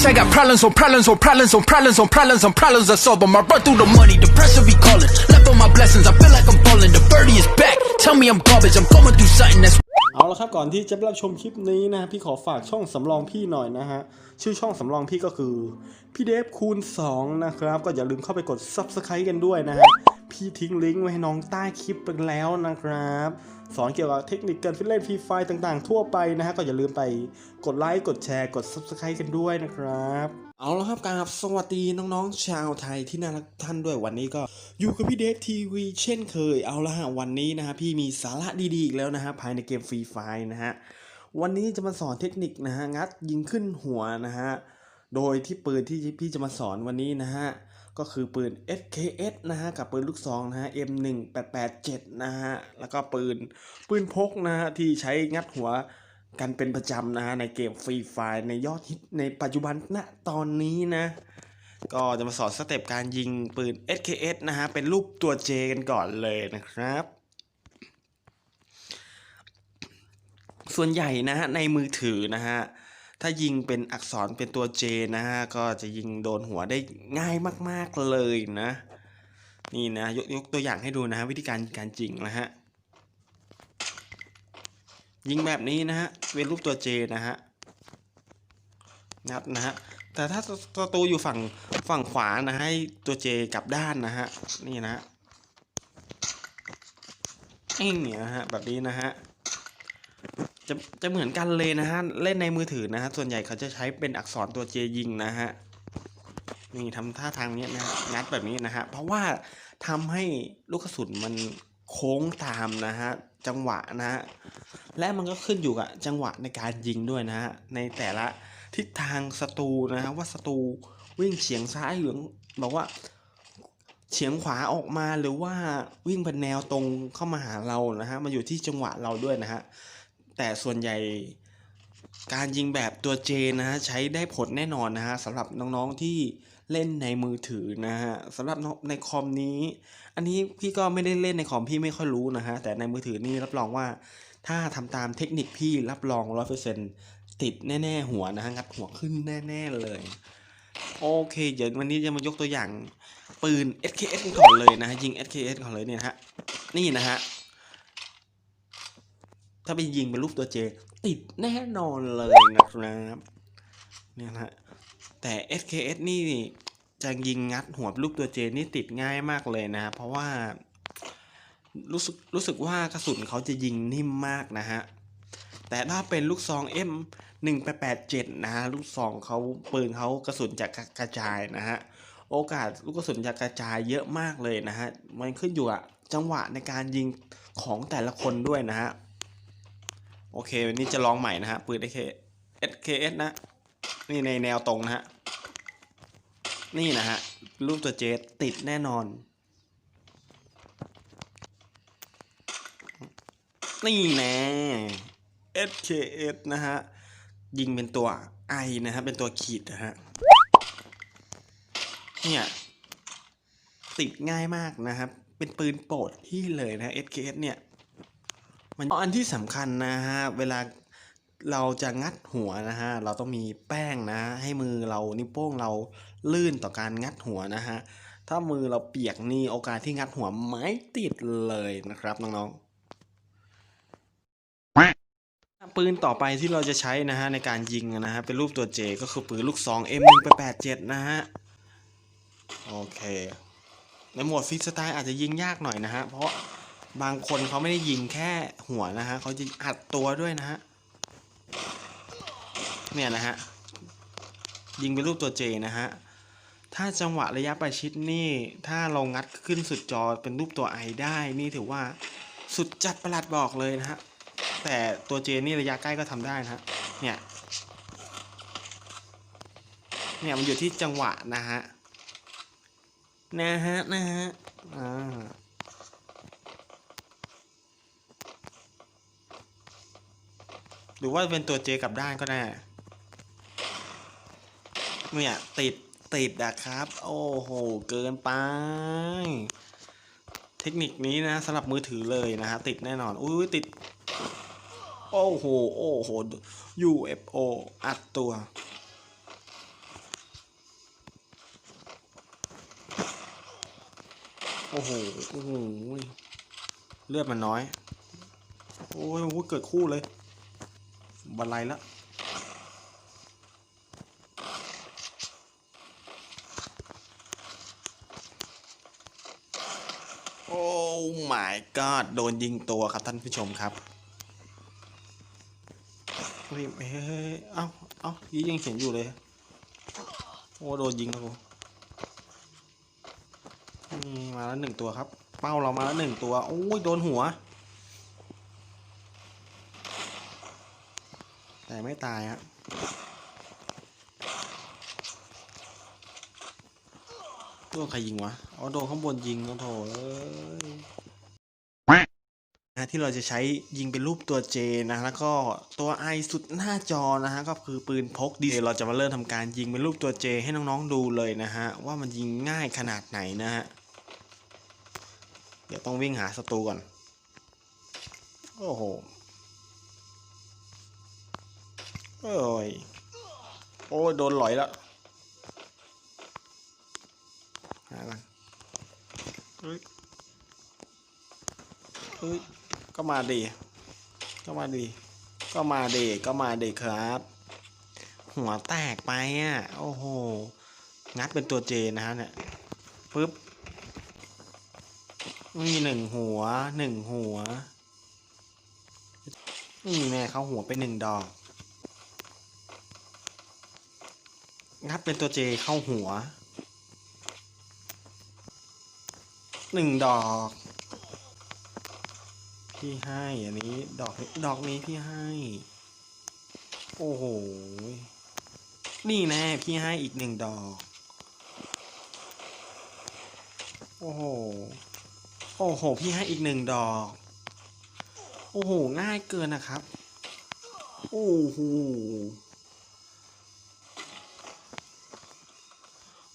Bitch, I got problems on problems on problems on problems on problems on problems I solve them. I run through the money, the pressure be calling. Left on my blessings, I feel like I'm falling. The birdie is back. Tell me I'm garbage, I'm going through something that's เอาละครับก่อนที่จะรับชมคลิปนี้นะฮะพี่ขอฝากช่องสำรองพี่หน่อยนะฮะชื่อช่องสำรองพี่ก็คือ พี่เดฟคูณ 2 นะครับ ก็อย่าลืมเข้าไปกด Subscribe กันด้วยนะฮะพี่ทิ้งลิงก์ไว้ให้น้องใต้คลิปไปแล้วนะครับ สอนเกี่ยวกับเทคนิคการฟิลเล่นฟรีไฟต่างๆ ทั่วไปนะฮะก็อย่าลืมไปกดไลค์กดแชร์กด Subscribe กันด้วยนะครับเอาละครับกราบสวัสดีน้องๆ ชาวไทยที่น่ารักท่านด้วยวันนี้ก็อยู่กับพี่เดฟทีวีเช่นเคยเอาละฮะวันนี้นะฮะพี่มีสาระดีๆอีกแล้วนะฮะภายในเกมฟรีไฟนะฮะวันนี้จะมาสอนเทคนิคนะฮะงัดยิงขึ้นหัวนะฮะโดยที่ปืนที่พี่จะมาสอนวันนี้นะฮะ ก็คือปืน SKS นะฮะกับปืนลูกซองนะฮะ M1887 นะฮะแล้วก็ปืนปืนพกนะฮะที่ใช้งัดหัวกันเป็นประจำนะฮะในเกมฟรีไฟในยอดฮิตในปัจจุบันณตอนนี้นะ ก็จะมาสอนสเต็ปการยิงปืน SKS นะฮะเป็นรูปตัว J กันก่อนเลยนะครับ ส่วนใหญ่นะฮะในมือถือนะฮะ ถ้ายิงเป็นอักษรเป็นตัว J นะฮะ ก็จะยิงโดนหัวได้ง่ายมาก ๆ เลยนะ นี่นะ ยกยกตัวอย่างให้ดูนะฮะ วิธีการการยิงนะฮะ ยิงแบบนี้นะฮะ เป็นรูปตัว J นะฮะงัดนะฮะ แต่ถ้าศัตรูอยู่ฝั่งฝั่งขวานะให้ตัว J กลับด้านนะฮะ นี่นะฮะนี่เนี่ยนะฮะ แบบนี้นะฮะ จะจะเหมือนกันเลยนะฮะ เล่นในมือถือนะฮะ ส่วนใหญ่เขาจะใช้เป็นอักษรตัว J ยิงนะฮะ นี่ทำท่าทางนี้นะฮะงัดแบบนี้นะฮะ เพราะว่าทำให้ลูกกระสุนมันโค้งตามนะฮะ จังหวะนะฮะ และมันก็ขึ้นอยู่กับจังหวะในการยิงด้วยนะฮะ ในแต่ละทิศทางศัตรูนะฮะว่าศัตรูวิ่งเฉียงซ้ายหรือบอกว่าเฉียงขวาออกมาหรือว่าวิ่งเป็นแนวตรงเข้ามาหาเรานะฮะมันอยู่ที่จังหวะเราด้วยนะฮะ แต่ส่วนใหญ่การยิงแบบตัวเจนะฮะใช้ได้ผลแน่นอนนะฮะสำหรับน้องๆที่เล่นในมือถือนะฮะสำหรับในคอมนี้ อันนี้พี่ก็ไม่ได้เล่นในคอมพี่ไม่ค่อยรู้นะฮะแต่ในมือถือนี่รับรองว่า ถ้าทำตามเทคนิคพี่รับรองร้อยเปอร์เซ็นติดแน่ๆหัวนะฮะงัดหัวขึ้นแน่ๆเลยโอเคเดี๋ยววันนี้จะมายกตัวอย่างปืน SKS ก่อนเลยนะฮะยิง SKS ก่อนเลยเนี่ยฮะนี่นะฮะ ถ้าไปยิงเป็นรูปตัวเจ ติดแน่นอนเลยนะครับเนี่ยนะแต่ SKS นี่จะยิงงัดหัวรูปตัวเจนี่ติดง่ายมากเลยนะ เพราะว่ารู้สึกรู้สึกว่ากระสุนเขาจะยิงนิ่มมากนะฮะ แต่ถ้าเป็นลูกซอง M 1 8 8 7นะฮะลูกซองเขาปืนเขากระสุนจะกระจายนะฮะ โอกาสลูกกระสุนจะกระจายเยอะมากเลยนะฮะ มันขึ้นอยู่กับจังหวะในการยิงของแต่ละคนด้วยนะฮะ โอเควันนี้จะลองใหม่นะฮะปืน AK SKS นะ นี่ในแนวตรงนะฮะ นี่นะฮะ รูปตัวเจติดแน่นอน นี่แน่ SKS นะฮะ ยิงเป็นตัว I นะฮะ เป็นตัวขีดนะฮะ เนี่ยติดง่ายมากนะครับ เป็นปืนโปรดที่เลยนะ SKS เนี่ย มันอันที่สำคัญนะฮะเวลาเราจะงัดหัวนะฮะเราต้องมีแป้งนะ ให้มือเรานิ้วโป้งเราลื่นต่อการงัดหัวนะฮะถ้ามือเราเปียกนี่โอกาสที่งัดหัวไม่ติดเลยนะครับน้องๆปืนต่อไปที่เราจะใช้นะฮะในการยิงนะฮะเป็นรูปตัว J ก็คือปืนลูกซอง M187 นะฮะโอเคในหมวดฟรีสไตล์อาจจะยิงยากหน่อยนะฮะเพราะ บางคนเขาไม่ได้ยิงแค่หัวนะฮะเขาจะอัดตัวด้วยนะฮะเนี่ยนะฮะยิงเป็นรูปตัว J นะฮะถ้าจังหวะระยะประชิดนี่ ถ้าเรางัดขึ้นสุดจอเป็นรูปตัว I ได้นี่ถือว่าสุดจัดประหลัดบอกเลยนะฮะแต่ตัวเจนี่ระยะใกล้ก็ทำได้นะฮะเนี่ยเนี่ยมันอยู่ที่จังหวะนะฮะนะฮะนะฮะอ่า หรือว่าเป็นตัวเจกับด้านก็ได้เนี่ยติดติดอะครับ โอ้โห เกินไป เทคนิคนี้นะสำหรับมือถือเลยนะฮะติดแน่นอนอุ้ยติด โอ้โห โอ้โห UFO อัดตัวโอ้โห โอ้โห เลือดมันน้อย โอ้ยเกิดคู่เลย บันไลละโอ้ my god โดนยิงตัวครับท่านผู้ชมครับเฮ้ยเฮ้ยเอ้าเอ้ายี่ยังเห็นอยู่เลย โอ้โดนยิงครับผมนี่มาแล้วหนึ่งตัวครับ เป้าเรามาแล้วหนึ่งตัว โอ้ยโดนหัว แต่ไม่ตายฮะโดนใครยิงวะ อ๋อโดนข้างบนยิงโอ้โถนะที่เราจะใช้ยิงเป็นรูปตัว J นะแล้วก็ตัว I สุดหน้าจอนะฮะก็คือปืนพกดีเราจะมาเริ่มทำการยิงเป็นรูปตัว J ให้น้องๆดูเลยนะฮะว่ามันยิงง่ายขนาดไหนนะฮะเดี๋ยวต้องวิ่งหาศัตรูก่อน โอ้โห โอ้ย โอ้ยโดนหลอยแล้วหาก่อนเฮ้ยเฮ้ย ก็มาดี ก็มาดี ก็มาดี ก็มาดีครับ หัวแตกไปอะ โอ้โห งัดเป็นตัวเจนะฮะเนี่ยปึ๊บมีหนึ่งหัวหนึ่งหัวนี่แม่เขาหัวไปหนึ่งดอก งัดเป็นตัวเจเข้าหัวหนึ่งดอก พี่ให้อันนี้ดอกดอกนี้พี่ให้ โอ้โห นี่แน่พี่ให้อีกหนึ่งดอก โอ้โห โอ้โห พี่ให้อีกหนึ่งดอก โอ้โห ง่ายเกินนะครับ โอ้โห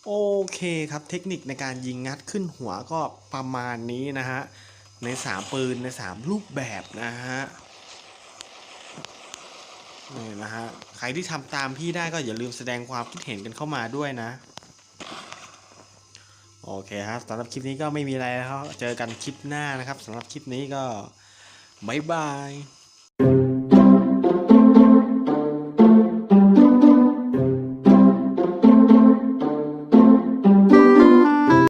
โอเคครับเทคนิคในการยิงงัดขึ้นหัวก็ประมาณนี้นะฮะ ในสามปืนในสามรูปแบบนะฮะนี่นะฮะ ใครที่ทำตามพี่ได้ก็อย่าลืมแสดงความคิดเห็นกันเข้ามาด้วยนะ โอเคครับสำหรับคลิปนี้ก็ไม่มีอะไรแล้วเจอกันคลิปหน้านะครับสำหรับคลิปนี้ก็บ๊ายบาย